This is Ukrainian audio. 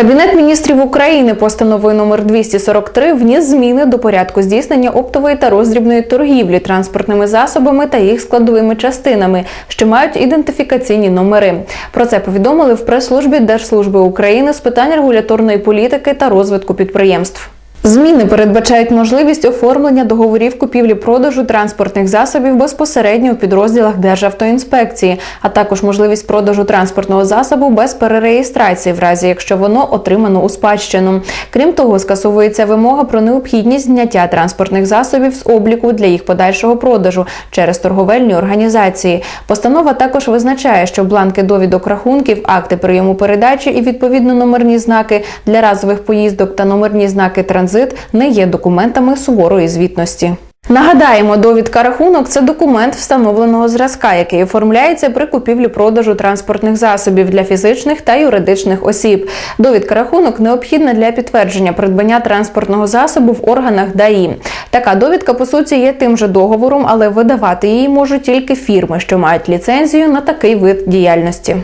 Кабінет міністрів України постановою номер 243 вніс зміни до порядку здійснення оптової та роздрібної торгівлі транспортними засобами та їх складовими частинами, що мають ідентифікаційні номери. Про це повідомили в прес-службі Держслужби України з питань регуляторної політики та розвитку підприємств. Зміни передбачають можливість оформлення договорів купівлі-продажу транспортних засобів безпосередньо у підрозділах Державтоінспекції, а також можливість продажу транспортного засобу без перереєстрації, в разі якщо воно отримано у спадщину. Крім того, скасовується вимога про необхідність зняття транспортних засобів з обліку для їх подальшого продажу через торговельні організації. Постанова також визначає, що бланки довідок рахунків, акти прийому передачі і відповідно номерні знаки для разових поїздок та номерні знаки транзит не є документами суворої звітності. Нагадаємо, довідка рахунок це документ встановленого зразка, який оформляється при купівлі-продажу транспортних засобів для фізичних та юридичних осіб. Довідка рахунок необхідна для підтвердження придбання транспортного засобу в органах ДАІ. Така довідка по суті є тим же договором, але видавати її можуть тільки фірми, що мають ліцензію на такий вид діяльності.